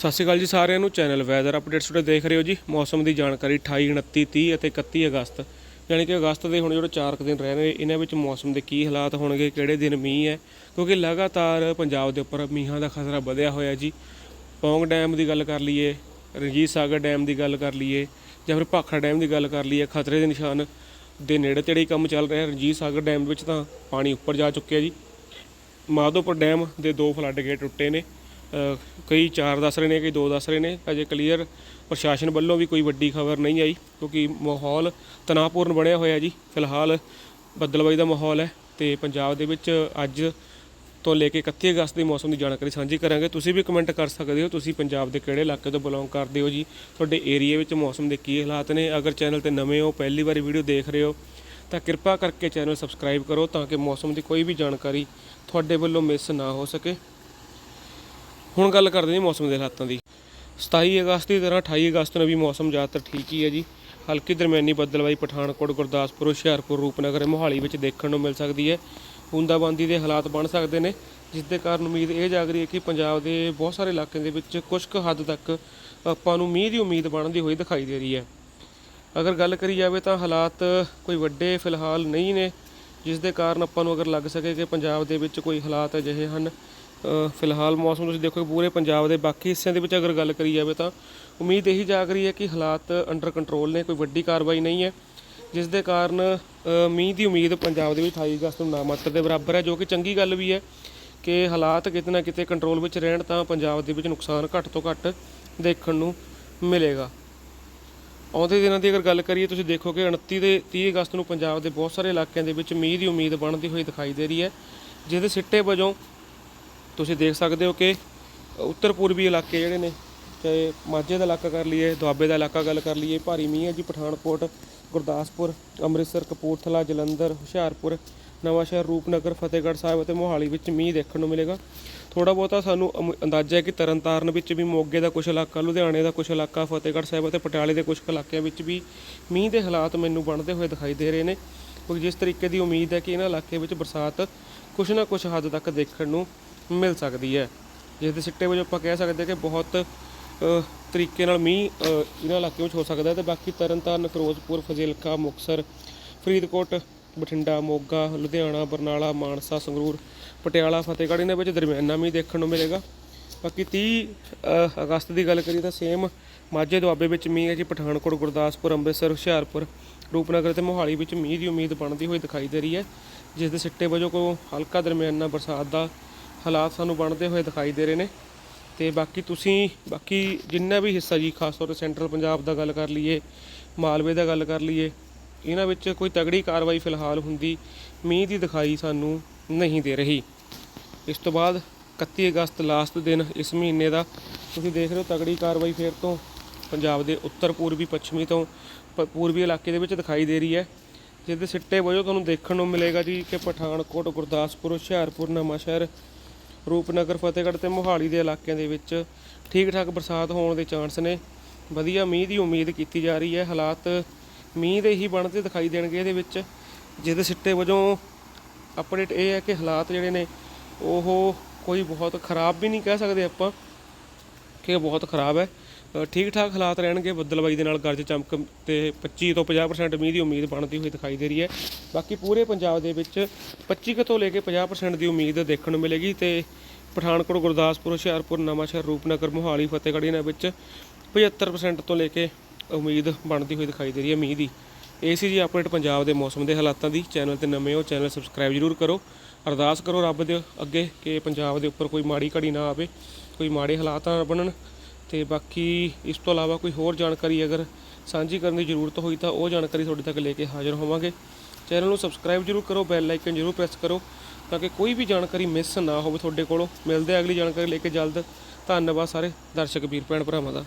ਸਤਿ ਸ਼੍ਰੀ ਅਕਾਲ ਜੀ ਸਾਰਿਆਂ ਨੂੰ। ਚੈਨਲ ਵੈਦਰ ਅਪਡੇਟਸ ਤੁਹਾਡੇ ਦੇਖ ਰਹੇ ਹੋ ਜੀ। ਮੌਸਮ ਦੀ ਜਾਣਕਾਰੀ 28 29 30 ਅਤੇ 31 ਅਗਸਤ। ਯਾਨੀ ਕਿ ਅਗਸਤ ਦੇ ਹੁਣ ਜਿਹੜੇ 4 ਕੁ ਦਿਨ ਰਹਿ ਰਹੇ ਇਹਨਾਂ ਵਿੱਚ ਮੌਸਮ ਦੇ ਕੀ ਹਾਲਾਤ ਹੋਣਗੇ, ਕਿਹੜੇ ਦਿਨ ਮੀਂਹ ਹੈ? ਕਿਉਂਕਿ ਲਗਾਤਾਰ ਪੰਜਾਬ ਦੇ ਉੱਪਰ ਮੀਂਹਾਂ ਦਾ ਖਤਰਾ ਵਧਿਆ ਹੋਇਆ ਜੀ। ਪੌਂਗ ਡੈਮ ਦੀ ਗੱਲ ਕਰ ਲਈਏ, ਰਣਜੀਤ ਸਾਗਰ ਡੈਮ ਦੀ ਗੱਲ ਕਰ ਲਈਏ, ਜਾਂ ਫਿਰ ਭਾਖੜਾ ਡੈਮ ਦੀ ਗੱਲ ਕਰ ਲਈਏ, ਖਤਰੇ ਦੇ ਨਿਸ਼ਾਨ ਦੇ ਨੇੜੇ ਤੇੜੇ ਕੰਮ ਚੱਲ ਰਿਹਾ। ਰਣਜੀਤ ਸਾਗਰ ਡੈਮ ਵਿੱਚ ਤਾਂ ਪਾਣੀ ਉੱਪਰ ਜਾ ਚੁੱਕਿਆ ਜੀ। ਮਾਧੋਪੁਰ ਡੈਮ ਦੇ ਦੋ ਫਲੱਡ ਗੇਟ ਟੁੱਟੇ ਨੇ। ਕਈ ਚਾਰ ਦੱਸ ਰਹੇ ਨੇ, ਕਈ ਦੋ ਦੱਸ ਰਹੇ ਨੇ। ਅਜੇ ਕਲੀਅਰ ਪ੍ਰਸ਼ਾਸਨ ਵੱਲੋਂ ਵੀ ਕੋਈ ਵੱਡੀ ਖਬਰ ਨਹੀਂ ਆਈ, ਕਿਉਂਕਿ ਮਾਹੌਲ ਤਣਾਅਪੂਰਨ ਬਣਿਆ ਹੋਇਆ ਜੀ। ਫਿਲਹਾਲ ਬੱਦਲਬਾਈ ਦਾ ਮਾਹੌਲ ਹੈ ਤੇ ਪੰਜਾਬ ਦੇ ਵਿੱਚ ਅੱਜ ਤੋਂ ਲੈ ਕੇ 31 ਅਗਸਤ ਦੀ ਮੌਸਮ ਦੀ ਜਾਣਕਾਰੀ ਸਾਂਝੀ ਕਰਾਂਗੇ। ਤੁਸੀਂ ਵੀ ਕਮੈਂਟ ਕਰ ਸਕਦੇ ਹੋ, ਤੁਸੀਂ ਪੰਜਾਬ ਦੇ ਕਿਹੜੇ ਇਲਾਕੇ ਤੋਂ ਬਿਲੋਂਗ ਕਰਦੇ ਹੋ ਜੀ? ਤੁਹਾਡੇ ਏਰੀਆ ਵਿੱਚ ਮੌਸਮ ਦੇ ਕੀ ਹਾਲਾਤ ਨੇ? ਅਗਰ ਚੈਨਲ ਤੇ ਨਵੇਂ ਹੋ, ਪਹਿਲੀ ਵਾਰੀ ਵੀਡੀਓ ਦੇਖ ਰਹੇ ਹੋ, ਤਾਂ ਕਿਰਪਾ ਕਰਕੇ ਚੈਨਲ ਸਬਸਕ੍ਰਾਈਬ ਕਰੋ ਤਾਂ ਕਿ ਮੌਸਮ ਦੀ ਕੋਈ ਵੀ ਜਾਣਕਾਰੀ ਤੁਹਾਡੇ ਵੱਲੋਂ ਮਿਸ ਨਾ ਹੋ ਸਕੇ। ਹੁਣ ਗੱਲ ਕਰਦੇ ਹਾਂ ਮੌਸਮ ਦੇ ਹਾਲਾਤਾਂ ਦੀ। 27 ਅਗਸਤ ਦੀ ਤਰ੍ਹਾਂ 28 ਅਗਸਤ ਨੂੰ ਵੀ ਮੌਸਮ ਜ਼ਿਆਦਾਤਰ ਠੀਕ ਹੀ ਹੈ ਜੀ। ਹਲਕੀ ਦਰਮਿਆਨੀ ਬੱਦਲਵਾਈ ਪਠਾਨਕੋਟ, ਗੁਰਦਾਸਪੁਰ, ਹੁਸ਼ਿਆਰਪੁਰ, ਰੂਪਨਗਰ, ਮੋਹਾਲੀ ਵਿੱਚ ਦੇਖਣ ਨੂੰ ਮਿਲ ਸਕਦੀ ਹੈ। ਬੂੰਦਾਬਾਂਦੀ ਦੇ ਹਾਲਾਤ ਬਣ ਸਕਦੇ ਨੇ, ਜਿਸ ਦੇ ਕਾਰਨ ਉਮੀਦ ਇਹ ਜਾਗ ਰਹੀ ਹੈ ਕਿ ਪੰਜਾਬ ਦੇ ਬਹੁਤ ਸਾਰੇ ਇਲਾਕਿਆਂ ਦੇ ਵਿੱਚ ਕੁਝ ਕੁ ਹੱਦ ਤੱਕ ਆਪਾਂ ਨੂੰ ਮੀਂਹ ਦੀ ਉਮੀਦ ਬਣਦੀ ਹੋਈ ਦਿਖਾਈ ਦੇ ਰਹੀ ਹੈ। ਅਗਰ ਗੱਲ ਕਰੀ ਜਾਵੇ ਤਾਂ ਹਾਲਾਤ ਕੋਈ ਵੱਡੇ ਫਿਲਹਾਲ ਨਹੀਂ ਨੇ, ਜਿਸ ਦੇ ਕਾਰਨ ਆਪਾਂ ਨੂੰ ਅਗਰ ਲੱਗ ਸਕੇ ਕਿ ਪੰਜਾਬ ਦੇ ਵਿੱਚ ਕੋਈ ਹਾਲਾਤ ਅਜਿਹੇ ਹਨ ਫਿਲਹਾਲ ਮੌਸਮ ਤੁਸੀਂ ਦੇਖੋ ਪੂਰੇ ਪੰਜਾਬ ਦੇ ਬਾਕੀ ਹਿੱਸਿਆਂ ਦੇ ਵਿੱਚ ਅਗਰ ਗੱਲ ਕਰੀ ਜਾਵੇ ਤਾਂ ਉਮੀਦ ਇਹੀ ਜਾਗ ਰਹੀ ਹੈ ਕਿ ਹਾਲਾਤ ਅੰਡਰ ਕੰਟਰੋਲ ਨੇ, ਕੋਈ ਵੱਡੀ ਕਾਰਵਾਈ ਨਹੀਂ ਹੈ, ਜਿਸ ਦੇ ਕਾਰਨ ਮੀਂਹ ਦੀ ਉਮੀਦ ਪੰਜਾਬ ਦੇ ਵਿੱਚ 28 ਅਗਸਤ ਨੂੰ ਨਾਮਾਤਰ ਦੇ ਬਰਾਬਰ ਹੈ, ਜੋ ਕਿ ਚੰਗੀ ਗੱਲ ਵੀ ਹੈ ਕਿ ਹਾਲਾਤ ਕਿਤੇ ਨਾ ਕਿਤੇ ਕੰਟਰੋਲ ਵਿੱਚ ਰਹਿਣ ਤਾਂ ਪੰਜਾਬ ਦੇ ਵਿੱਚ ਨੁਕਸਾਨ ਘੱਟ ਤੋਂ ਘੱਟ ਦੇਖਣ ਨੂੰ ਮਿਲੇਗਾ। ਆਉਂਦੇ ਦਿਨਾਂ ਦੀ ਅਗਰ ਗੱਲ ਕਰੀਏ, ਤੁਸੀਂ ਦੇਖੋ ਕਿ 29 ਤੇ 30 ਅਗਸਤ ਨੂੰ ਪੰਜਾਬ ਦੇ ਬਹੁਤ ਸਾਰੇ ਇਲਾਕਿਆਂ ਦੇ ਵਿੱਚ ਮੀਂਹ ਦੀ ਉਮੀਦ ਬਣਦੀ ਹੋਈ ਦਿਖਾਈ ਦੇ ਰਹੀ ਹੈ, ਜਿਹਦੇ ਸਿੱਟੇ ਵਜੋਂ ਤੁਸੀਂ ਦੇਖ ਸਕਦੇ ਹੋ ਕਿ ਉੱਤਰ ਪੂਰਬੀ ਇਲਾਕੇ ਜਿਹੜੇ ਨੇ, ਚਾਹੇ ਮਾਝੇ ਦਾ ਇਲਾਕਾ ਕਰ ਲਈਏ, ਦੁਆਬੇ ਦਾ ਇਲਾਕਾ ਗੱਲ ਕਰ ਲਈਏ, ਭਾਰੀ ਮੀਂਹ ਹੈ ਜੀ, ਪਠਾਨਕੋਟ, ਗੁਰਦਾਸਪੁਰ, ਅੰਮ੍ਰਿਤਸਰ, ਕਪੂਰਥਲਾ, ਜਲੰਧਰ, ਹੁਸ਼ਿਆਰਪੁਰ, ਨਵਾਂਸ਼ਹਿਰ, ਰੂਪਨਗਰ, ਫਤਿਹਗੜ੍ਹ ਸਾਹਿਬ ਅਤੇ ਮੋਹਾਲੀ ਵਿੱਚ ਮੀਂਹ ਦੇਖਣ ਨੂੰ ਮਿਲੇਗਾ। ਥੋੜਾ ਬਹੁਤਾ ਸਾਨੂੰ ਅਮ- ਅੰਦਾਜ਼ਾ ਹੈ ਕਿ ਤਰਨਤਾਰਨ ਵਿੱਚ ਵੀ ਮੋਗੇ ਦਾ ਕੁਝ ਇਲਾਕਾ, ਲੁਧਿਆਣੇ ਦਾ ਕੁਝ ਇਲਾਕਾ, ਫਤਿਹਗੜ੍ਹ ਸਾਹਿਬ ਅਤੇ ਪਟਿਆਲੇ ਦੇ ਕੁਝ ਇਲਾਕਿਆਂ ਵਿੱਚ ਵੀ ਮੀਂਹ ਦੇ ਹਾਲਾਤ ਮੈਨੂੰ ਬਣਦੇ ਹੋਏ ਦਿਖਾਈ ਦੇ ਰਹੇ ਨੇ। ਕਿਉਂਕਿ ਜਿਸ ਤਰੀਕੇ ਦੀ ਉਮੀਦ ਹੈ ਕਿ ਇਹਨਾਂ ਇਲਾਕੇ ਵਿੱਚ ਬਰਸਾਤ ਕੁਝ ਨਾ ਕੁਝ ਹੱਦ ਤੱਕ ਦੇਖਣ ਨੂੰ ਮਿਲ ਸਕਦੀ ਹੈ। ਜਿਸ ਦੇ ਸਿੱਟੇ ਵਜੋਂ ਆਪਾਂ ਕਹਿ ਸਕਦੇ ਕਿ ਬਹੁਤ ਤਰੀਕੇ ਨਾਲ ਮੀਂਹ ਇਹਨਾਂ ਇਲਾਕਿਆਂ ਵਿੱਚ ਹੋ ਸਕਦਾ ਹੈ ਤੇ ਬਾਕੀ ਤਰਨਤਾਰਨ, ਫਿਰੋਜ਼ਪੁਰ, ਫਜ਼ਿਲਕਾ, ਮੁਕਤਸਰ, ਫਰੀਦਕੋਟ, ਬਠਿੰਡਾ, ਮੋਗਾ, ਲੁਧਿਆਣਾ, ਬਰਨਾਲਾ, ਮਾਨਸਾ, ਸੰਗਰੂਰ, ਪਟਿਆਲਾ, ਫਤਿਹਗੜ੍ਹ ਇਹਨਾਂ ਵਿੱਚ ਦਰਮਿਆਨਾ ਮੀਂਹ ਦੇਖਣ ਨੂੰ ਮਿਲੇਗਾ। ਬਾਕੀ 30 ਅਗਸਤ ਦੀ ਗੱਲ ਕਰੀਏ ਤਾਂ ਸੇਮ ਮਾਝੇ ਦੁਆਬੇ ਵਿੱਚ ਮੀਂਹ ਹੈ ਜੀ, ਪਠਾਨਕੋਟ, ਗੁਰਦਾਸਪੁਰ, ਅੰਮ੍ਰਿਤਸਰ, ਹੁਸ਼ਿਆਰਪੁਰ, ਰੂਪਨਗਰ ਤੇ ਮੋਹਾਲੀ ਵਿੱਚ ਮੀਂਹ ਦੀ ਉਮੀਦ ਬਣਦੀ ਹੋਈ ਦਿਖਾਈ ਦੇ ਰਹੀ ਹੈ। ਜਿਸ ਦੇ ਸਿੱਟੇ ਵਜੋਂ ਕੋ ਹਲਕਾ ਦਰਮਿਆਨਾ ਬਰਸਾਤ ਦਾ ਹਾਲਾਤ ਸਾਨੂੰ ਬਣਦੇ ਹੋਏ ਦਿਖਾਈ ਦੇ ਰਹੇ ਨੇ ਤੇ ਬਾਕੀ ਤੁਸੀਂ, ਬਾਕੀ ਜਿੰਨਾ ਵੀ ਹਿੱਸਾ ਜੀ, ਖਾਸ ਤੌਰ ਤੇ ਸੈਂਟਰਲ ਪੰਜਾਬ ਦਾ ਗੱਲ ਕਰ ਲਈਏ, ਮਾਲਵੇ ਦਾ ਗੱਲ ਕਰ ਲਈਏ, ਇਹਨਾਂ ਵਿੱਚ ਕੋਈ ਤਗੜੀ ਕਾਰਵਾਈ ਫਿਲਹਾਲ ਹੁੰਦੀ ਮੀਂਹ ਦੀ ਦਿਖਾਈ ਸਾਨੂੰ ਨਹੀਂ ਦੇ ਰਹੀ। ਇਸ ਤੋਂ ਬਾਅਦ 31 ਅਗਸਤ ਲਾਸਟ ਦਿਨ ਇਸ ਮਹੀਨੇ ਦਾ ਤੁਸੀਂ ਦੇਖ ਰਹੇ ਹੋ ਤਗੜੀ ਕਾਰਵਾਈ ਫੇਰ ਤੋਂ ਪੰਜਾਬ ਦੇ ਉੱਤਰ, ਪੂਰਬੀ, ਪੱਛਮੀ ਤੋਂ ਪੂਰਬੀ ਇਲਾਕੇ ਦੇ ਵਿੱਚ ਦਿਖਾਈ ਦੇ ਰਹੀ ਹੈ। ਜਿਸ ਦੇ ਸਿੱਟੇ ਵਜੋਂ ਤੁਹਾਨੂੰ ਦੇਖਣ ਨੂੰ ਮਿਲੇਗਾ ਜੀ ਕਿ ਪਠਾਨਕੋਟ, ਗੁਰਦਾਸਪੁਰ, ਹੁਸ਼ਿਆਰਪੁਰ, ਨਵਾਂਸ਼ਹਿਰ ਰੂਪਨਗਰ, ਫਤਿਹਗੜ੍ਹ ਤੇ ਮੋਹਾਲੀ ਦੇ ਇਲਾਕਿਆਂ ਦੇ ਵਿੱਚ ਠੀਕ ਠਾਕ ਬਰਸਾਤ ਹੋਣ ਦੇ ਚਾਂਸ ਨੇ। ਵਧੀਆ ਮੀਂਹ ਦੀ ਉਮੀਦ ਕੀਤੀ ਜਾ ਰਹੀ ਹੈ। ਹਾਲਾਤ ਮੀਂਹ ਦੇ ਹੀ ਬਣਦੇ ਦਿਖਾਈ ਦੇਣਗੇ। ਇਹਦੇ ਵਿੱਚ ਜਿਹਦੇ ਸਿੱਟੇ ਵਜੋਂ ਅਪਡੇਟ ਇਹ ਹੈ ਕਿ ਹਾਲਾਤ ਜਿਹੜੇ ਨੇ, ਉਹ ਕੋਈ ਬਹੁਤ ਖਰਾਬ ਵੀ ਨਹੀਂ ਕਹਿ ਸਕਦੇ ਆਪਾਂ ਕਿ ਇਹ ਬਹੁਤ ਖਰਾਬ ਹੈ। ਠੀਕ ਠਾਕ ਹਾਲਾਤ ਰਹਿਣਗੇ ਬੱਦਲਬਾਈ ਦੇ ਨਾਲ ਗਰਜ ਚਮਕ ਤੇ 25 ਤੋਂ 50% ਮੀਂਹ ਦੀ ਉਮੀਦ ਬਣਦੀ ਹੋਈ ਦਿਖਾਈ ਦੇ ਰਹੀ ਹੈ। ਬਾਕੀ ਪੂਰੇ ਪੰਜਾਬ ਦੇ ਵਿੱਚ 25 ਕੁ ਤੋਂ ਲੈ ਕੇ 50% ਦੀ ਉਮੀਦ ਦੇਖਣ ਨੂੰ ਮਿਲੇਗੀ ਤੇ ਪਠਾਨਕੋਟ, ਗੁਰਦਾਸਪੁਰ, ਹੁਸ਼ਿਆਰਪੁਰ, ਨਵਾਂਸ਼ਹਿਰ, ਰੂਪਨਗਰ, ਮੋਹਾਲੀ, ਫਤਿਹਗੜ੍ਹ ਇਹਨਾਂ ਵਿੱਚ 75% ਤੋਂ ਲੈ ਕੇ ਉਮੀਦ ਬਣਦੀ ਹੋਈ ਦਿਖਾਈ ਦੇ ਰਹੀ ਹੈ ਮੀਂਹ ਦੀ। ਇਹ ਸੀ ਜੀ ਅਪਡੇਟ ਪੰਜਾਬ ਦੇ ਮੌਸਮ ਦੇ ਹਾਲਾਤਾਂ ਦੀ। ਚੈਨਲ ਤੇ ਨਵੇਂ ਹੋ, ਚੈਨਲ ਸਬਸਕ੍ਰਾਈਬ ਜ਼ਰੂਰ ਕਰੋ। ਅਰਦਾਸ ਕਰੋ ਰੱਬ ਦੇ ਅੱਗੇ ਕਿ ਪੰਜਾਬ ਦੇ ਉੱਪਰ ਕੋਈ ਮਾੜੀ ਘੜੀ ਨਾ ਆਵੇ, ਕੋਈ ਮਾੜੇ ਹਾਲਾਤ ਨਾ ਬਣਨ। ਤੇ ਬਾਕੀ ਇਸ ਤੋਂ ਇਲਾਵਾ ਕੋਈ ਹੋਰ ਜਾਣਕਾਰੀ ਅਗਰ ਸਾਂਝੀ ਕਰਨ ਦੀ ਜ਼ਰੂਰਤ ਹੋਈ ਤਾਂ ਉਹ ਜਾਣਕਾਰੀ ਤੁਹਾਡੇ ਤੱਕ ਲੈ ਕੇ ਹਾਜ਼ਰ ਹੋਵਾਂਗੇ। ਚੈਨਲ ਨੂੰ ਸਬਸਕ੍ਰਾਈਬ ਜ਼ਰੂਰ ਕਰੋ, ਬੈਲ ਆਈਕਨ ਜ਼ਰੂਰ ਪ੍ਰੈਸ ਕਰੋ ਤਾਂ ਕਿ ਕੋਈ ਵੀ ਜਾਣਕਾਰੀ ਮਿਸ ਨਾ ਹੋਵੇ ਤੁਹਾਡੇ ਕੋਲੋਂ। ਮਿਲਦੇ ਅਗਲੀ ਜਾਣਕਾਰੀ ਲੈ ਕੇ ਜਲਦ। ਧੰਨਵਾਦ ਸਾਰੇ ਦਰਸ਼ਕ ਵੀਰ ਭੈਣ ਭਰਾਵਾਂ ਦਾ।